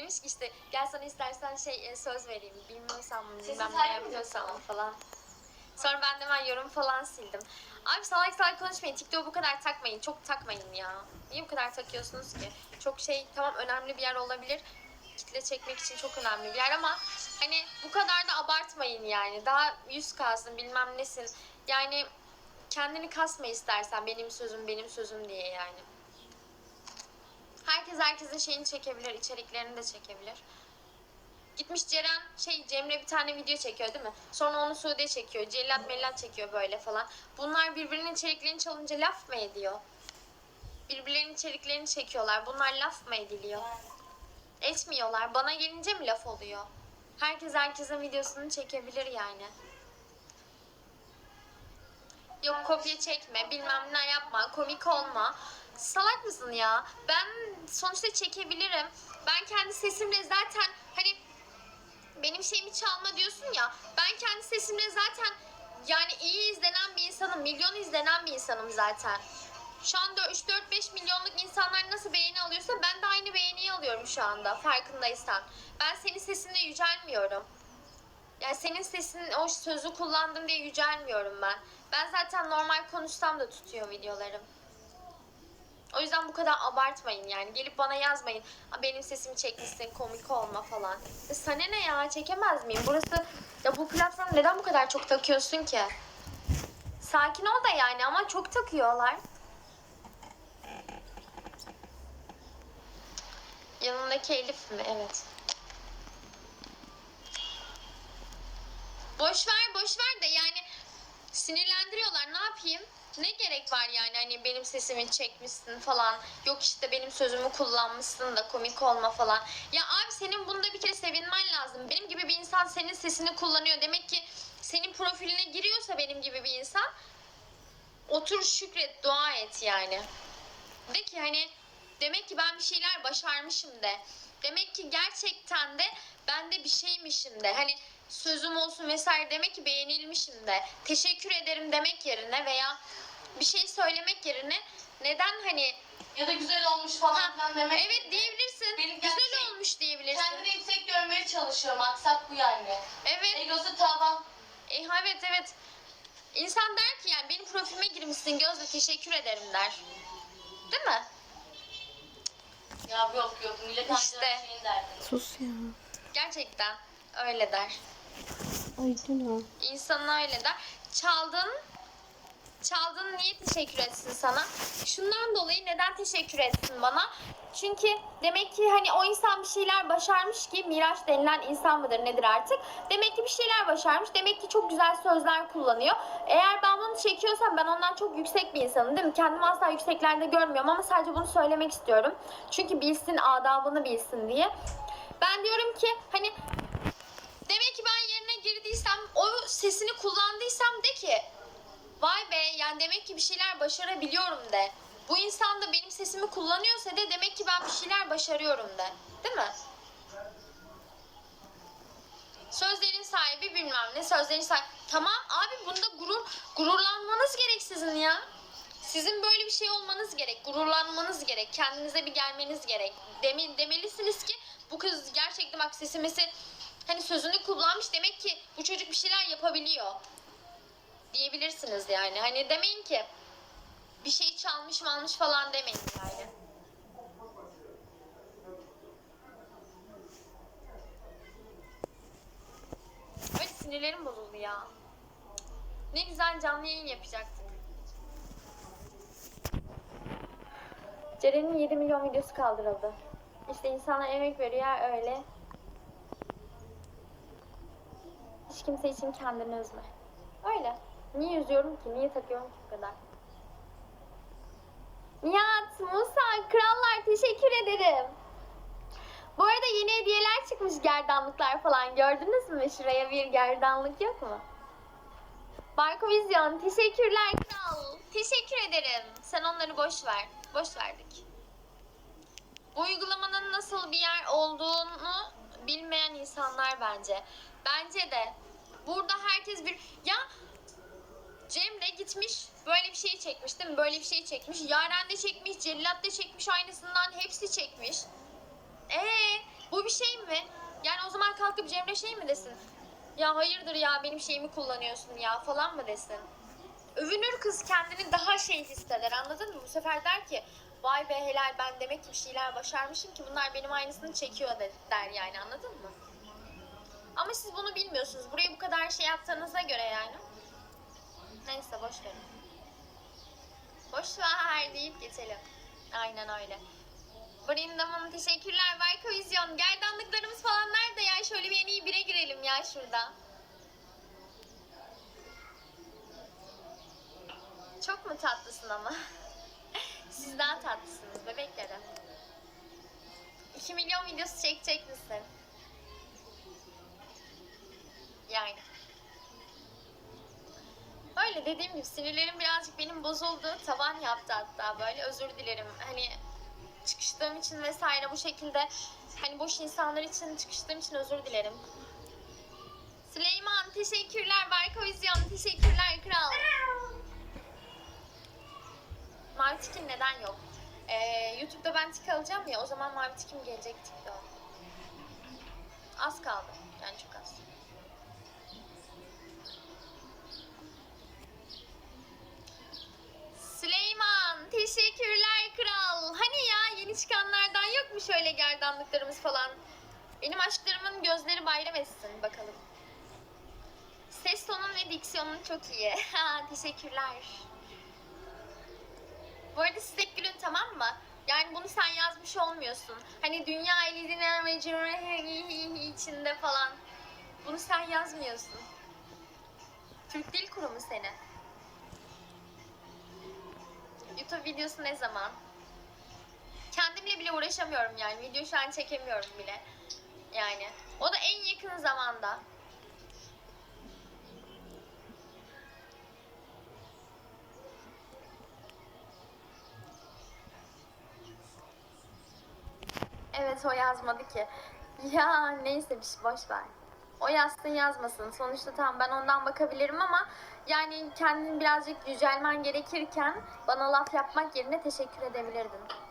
Demiş ki işte gel sana istersen şey e, söz vereyim. Bilmiyorsam bilmem ne yapıyorsam falan. Sonra ben de hemen yorum falan sildim. Abi salak salak konuşmayın. TikTok'u bu kadar takmayın. Çok takmayın ya. Niye bu kadar takıyorsunuz ki? Çok şey tamam önemli bir yer olabilir. Kitle çekmek için çok önemli bir yer ama hani bu kadar da abartmayın yani. Daha yüz kalsın bilmem nesin. Yani kendini kasma istersen benim sözüm benim sözüm diye yani. Herkes herkesin şeyini çekebilir, içeriklerini de çekebilir. Gitmiş Ceren şey Cemre bir tane video çekiyor değil mi? Sonra onu Sude çekiyor. Cellat mellat çekiyor böyle falan. Bunlar birbirinin içeriklerini çalınca laf mı ediyor? Birbirlerinin içeriklerini çekiyorlar. Bunlar laf mı ediliyor? Etmiyorlar. Bana gelince mi laf oluyor? Herkes herkesin videosunu çekebilir yani. Yok kopya çekme, bilmem ne yapma, komik olma. Salak mısın ya? Ben sonuçta çekebilirim. Ben kendi sesimle zaten hani benim şeyimi çalma diyorsun ya. Ben kendi sesimle zaten yani iyi izlenen bir insanım. Milyon izlenen bir insanım zaten. Şu anda 3-4-5 milyonluk insanlar nasıl beğeni alıyorsa ben de aynı beğeniyi alıyorum şu anda farkındaysan. Ben senin sesinle yücelmiyorum. Yani senin sesin o sözü kullandım diye yücelmiyorum ben. Ben zaten normal konuşsam da tutuyor videolarım. O yüzden bu kadar abartmayın yani. Gelip bana yazmayın. "Aa, Benim sesimi çekmişsin komik olma falan. E sana ne ya çekemez miyim? Burası ya bu platform neden bu kadar çok takıyorsun ki? Sakin ol da yani ama çok takıyorlar. Yanındaki Elif mi? Evet. Boş ver boş ver de yani sinirlendiriyorlar ne yapayım? Ne gerek var yani hani benim sesimi çekmişsin falan. Yok işte benim sözümü kullanmışsın da komik olma falan. Ya abi senin bunda bir kere sevinmen lazım. Benim gibi bir insan senin sesini kullanıyor. Demek ki senin profiline giriyorsa benim gibi bir insan otur şükret dua et yani. De ki hani demek ki ben bir şeyler başarmışım de. Demek ki gerçekten de ben de bir şeymişim de. Hani sözüm olsun vesaire demek ki beğenilmişim de. Teşekkür ederim demek yerine veya bir şey söylemek yerine neden hani Ya da güzel olmuş falan Ha, filan demek. evet diyebilirsin. Benim Güzel gerçek- olmuş diyebilirsin. Kendini yüksek görmeye çalışıyor. Maksat bu yani. Evet. Egosu tavan. E, evet evet. İnsan der ki yani benim profilime girmişsin Gözde teşekkür ederim der. Değil mi? Ya yok yok. Millet İşte. işte. şeyin derdi. Sus ya. Gerçekten öyle der. Ay Dina. İnsan öyle der. Çaldın Çaldın niye teşekkür etsin sana? Şundan dolayı neden teşekkür etsin bana? Çünkü demek ki hani o insan bir şeyler başarmış ki Miraç denilen insan mıdır nedir artık? Demek ki bir şeyler başarmış. Demek ki çok güzel sözler kullanıyor. Eğer ben bunu çekiyorsam ben ondan çok yüksek bir insanım değil mi? Kendimi asla yükseklerde görmüyorum ama sadece bunu söylemek istiyorum. Çünkü bilsin adabını bilsin diye. Ben diyorum ki hani Demek ki ben yerine girdiysem, o sesini kullandıysam de ki vay be yani demek ki bir şeyler başarabiliyorum de. Bu insan da benim sesimi kullanıyorsa de demek ki ben bir şeyler başarıyorum de. Değil mi? Sözlerin sahibi bilmem ne sözlerin sahibi. Tamam abi bunda gurur gururlanmanız gerek sizin ya. Sizin böyle bir şey olmanız gerek. Gururlanmanız gerek. Kendinize bir gelmeniz gerek. Demin demelisiniz ki bu kız gerçekten bak sesi mesi hani sözünü kullanmış demek ki bu çocuk bir şeyler yapabiliyor. Diyebilirsiniz yani. Hani demeyin ki bir şey çalmış malmış falan demeyin yani. Böyle sinirlerim bozuldu ya. Ne güzel canlı yayın yapacaktık. Ceren'in 7 milyon videosu kaldırıldı. İşte insanlar emek veriyor öyle. Hiç kimse için kendini üzme. Öyle. Niye üzüyorum ki? Niye takıyorum ki bu kadar? Nihat, Musa, krallar teşekkür ederim. Bu arada yeni hediyeler çıkmış gerdanlıklar falan gördünüz mü? Şuraya bir gerdanlık yok mu? Barko Vizyon teşekkürler kral. Teşekkür ederim. Sen onları boş ver. Boş verdik. Bu uygulamanın nasıl bir yer olduğunu bilmeyen insanlar bence. Bence de burada herkes bir ya Cemre gitmiş böyle bir şey çekmiş değil mi? Böyle bir şey çekmiş. Yaren de çekmiş, Cellat da çekmiş aynısından hepsi çekmiş. Ee, bu bir şey kalkıp Cemre şey mi desin? Ya hayırdır ya benim şeyimi kullanıyorsun ya falan mı desin? Övünür kız kendini daha şey hisseder anladın mı? Bu sefer der ki vay be helal ben demek ki bir şeyler başarmışım ki bunlar benim aynısını çekiyor de- der yani anladın mı? Ama siz bunu bilmiyorsunuz. Buraya bu kadar şey yaptığınıza göre yani. Neyse boş verin. Boş ver deyip geçelim. Aynen öyle. Brindam'ın teşekkürler Berka Vizyon. Gerdanlıklarımız falan nerede ya? Şöyle bir en bire girelim ya şurada. Çok mu tatlısın ama? Siz daha tatlısınız bebeklerim. 2 milyon videosu çekecek misin? Yani. Öyle dediğim gibi sinirlerim birazcık benim bozuldu. Tavan yaptı hatta böyle. Özür dilerim. Hani çıkıştığım için vesaire bu şekilde hani boş insanlar için çıkıştığım için özür dilerim. Süleyman teşekkürler. Berko Vizyon teşekkürler kral. Mavi tikim neden yok? Ee, YouTube'da ben tik alacağım ya o zaman mavi tikim gelecek tikte o. Az kaldı. Yani çok az. Süleyman teşekkürler kral. Hani ya yeni çıkanlardan yok mu şöyle gerdanlıklarımız falan? Benim aşklarımın gözleri bayram etsin bakalım. Ses tonun ve diksiyonun çok iyi. Teşekkürler. Bu arada siz hep gülün tamam mı? Yani bunu sen yazmış olmuyorsun. Hani dünya eline ve içinde falan. Bunu sen yazmıyorsun. Türk Dil Kurumu seni. YouTube videosu ne zaman? Kendimle bile uğraşamıyorum yani. Video şu an çekemiyorum bile. Yani. O da en yakın zamanda. Evet o yazmadı ki. Ya neyse bir şey boş ver. O yazsın yazmasın. Sonuçta tamam ben ondan bakabilirim ama yani kendin birazcık yücelmen gerekirken bana laf yapmak yerine teşekkür edebilirdin.